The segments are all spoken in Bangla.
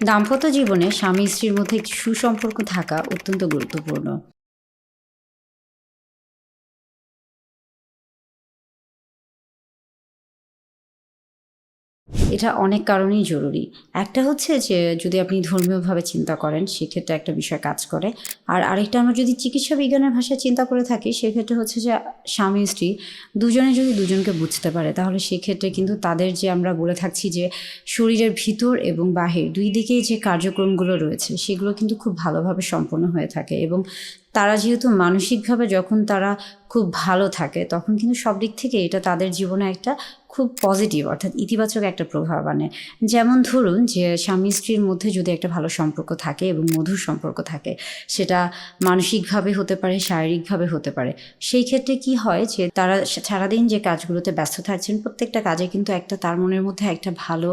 দাম্পত্য জীবনে স্বামী স্ত্রীর মধ্যে একটি সুসম্পর্ক থাকা অত্যন্ত গুরুত্বপূর্ণ। এটা অনেক কারণেই জরুরি। একটা হচ্ছে যে, যদি আপনি ধর্মীয়ভাবে চিন্তা করেন, সেক্ষেত্রে একটা বিষয় কাজ করে। আর আরেকটা, আমরা যদি চিকিৎসা বিজ্ঞানের ভাষায় চিন্তা করে থাকি, সেক্ষেত্রে হচ্ছে যে, স্বামী, স্ত্রী দুজনে যদি দুজনকে বুঝতে পারে, তাহলে সেক্ষেত্রে কিন্তু তাদের যে আমরা বলে থাকছি যে, শরীরের ভিতর এবং বাহির দুই দিকেই যে কার্যক্রমগুলো রয়েছে, সেগুলো কিন্তু খুব ভালোভাবে সম্পন্ন হয়ে থাকে। এবং তারা যেহেতু মানসিকভাবে যখন তারা খুব ভালো থাকে, তখন কিন্তু সব দিক থেকে এটা তাদের জীবনে একটা খুব পজিটিভ অর্থাৎ ইতিবাচক একটা প্রভাব আনে। যেমন ধরুন যে স্বামী স্ত্রীর মধ্যে যদি একটা ভালো সম্পর্ক থাকে এবং মধুর সম্পর্ক থাকে, সেটা মানসিকভাবে হতে পারে, শারীরিকভাবে হতে পারে। সেই ক্ষেত্রে কি হয় যে তারা সারাদিন যে কাজগুলোতে ব্যস্ত থাকছেন, প্রত্যেকটা কাজে কিন্তু একটা তার মনের মধ্যে একটা ভালো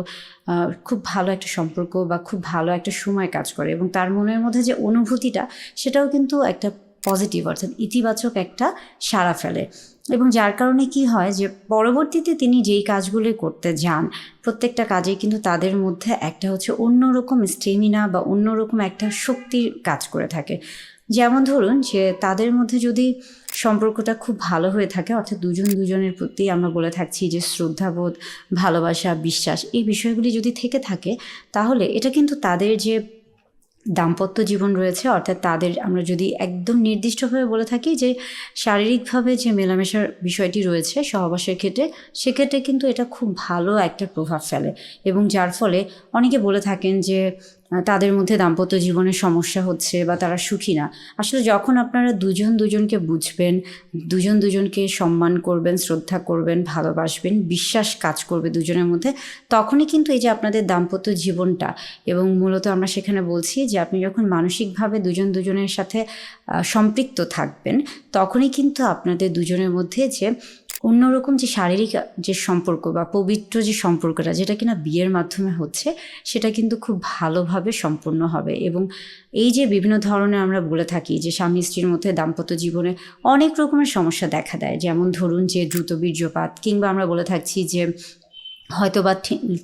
খুব ভালো একটা সম্পর্ক বা খুব ভালো একটা সময় কাজ করে এবং তার মনের মধ্যে যে অনুভূতিটা, সেটাও কিন্তু একটা পজিটিভ অর্থাৎ ইতিবাচক একটা সাড়া ফেলে। এবং যার কারণে কি হয় যে, পরবর্তীতে তিনি যেই কাজগুলি করতে যান, প্রত্যেকটা কাজে কিন্তু তাদের মধ্যে একটা হচ্ছে অন্যরকম স্টেমিনা বা অন্যরকম একটা শক্তির কাজ করে থাকে। যেমন ধরুন যে তাদের মধ্যে যদি সম্পর্কটা খুব ভালো হয়ে থাকে, অর্থাৎ দুজন দুজনের প্রতি আমরা বলে থাকছি যে, শ্রদ্ধাবোধ, ভালোবাসা, বিশ্বাস, এই বিষয়গুলি যদি থেকে থাকে, তাহলে এটা কিন্তু তাদের যে দাম্পত্য জীবন রয়েছে, অর্থাৎ তাদের আমরা যদি একদম নির্দিষ্টভাবে বলে থাকি যে শারীরিকভাবে যে মেলামেশার বিষয়টি রয়েছে সহবাসের ক্ষেত্রে, সেক্ষেত্রে কিন্তু এটা খুব ভালো একটা প্রভাব ফেলে। এবং যার ফলে অনেকে বলে থাকেন যে তাদের মধ্যে দাম্পত্য জীবনের সমস্যা হচ্ছে বা তারা সুখী না। আসলে যখন আপনারা দুজন দুজনকে বুঝবেন, দুজন দুজনকে সম্মান করবেন, শ্রদ্ধা করবেন, ভালোবাসবেন, বিশ্বাস কাজ করবে দুজনের মধ্যে, তখনই কিন্তু এই যে আপনাদের দাম্পত্য জীবনটা এবং মূলত আমরা সেখানে বলছি যে আপনি যখন মানসিকভাবে দুজন দুজনের সাথে সম্পৃক্ত থাকবেন, তখনই কিন্তু আপনাদের দুজনের মধ্যে যে অন্যরকম যে শারীরিক, যে সম্পর্ক বা পবিত্র যে সম্পর্কটা যেটা কিনা বিয়ের মাধ্যমে হচ্ছে, সেটা কিন্তু খুব ভালোভাবে সম্পূর্ণ হবে। এবং এই যে বিভিন্ন ধরনের আমরা বলে থাকি যে স্বামী স্ত্রীর মধ্যে দাম্পত্য জীবনে অনেক রকমের সমস্যা দেখা দেয়। যেমন ধরুন যে দ্রুত বীর্যপাত কিংবা আমরা বলে থাকছি যে হয়তো বা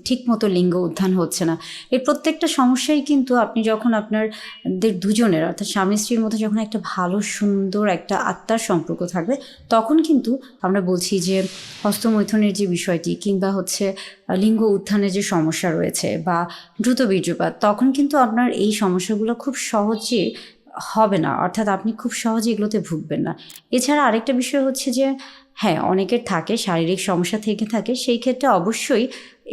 ঠিক মতো লিঙ্গ উত্থান হচ্ছে না। এর প্রত্যেকটা সমস্যাই কিন্তু আপনি যখন আপনাদের দুজনের, অর্থাৎ স্বামী স্ত্রীর মধ্যে যখন একটা ভালো, সুন্দর একটা আত্মার সম্পর্ক থাকবে, তখন কিন্তু আমরা বলছি যে হস্তমৈথুনের যে বিষয়টি কিংবা হচ্ছে লিঙ্গ উত্থানের যে সমস্যা রয়েছে বা দ্রুত বীর্যপাত, তখন কিন্তু আপনার এই সমস্যাগুলো খুব সহজে হবে না, অর্থাৎ আপনি খুব সহজে এগুলোতে ভুগবেন না। এছাড়া আরেকটা বিষয় হচ্ছে যে হ্যাঁ অনেকের থাকে, শারীরিক সমস্যা থেকে থাকে, সেই ক্ষেত্রে অবশ্যই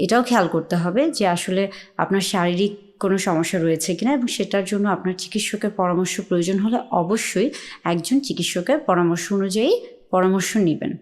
এটাও খেয়াল করতে হবে যে আসলে আপনার শারীরিক কোনো সমস্যা রয়েছে কিনা এবং সেটার জন্য আপনার চিকিৎসকের পরামর্শ প্রয়োজন হলে অবশ্যই একজন চিকিৎসকের পরামর্শ অনুযায়ী পরামর্শ নেবেন।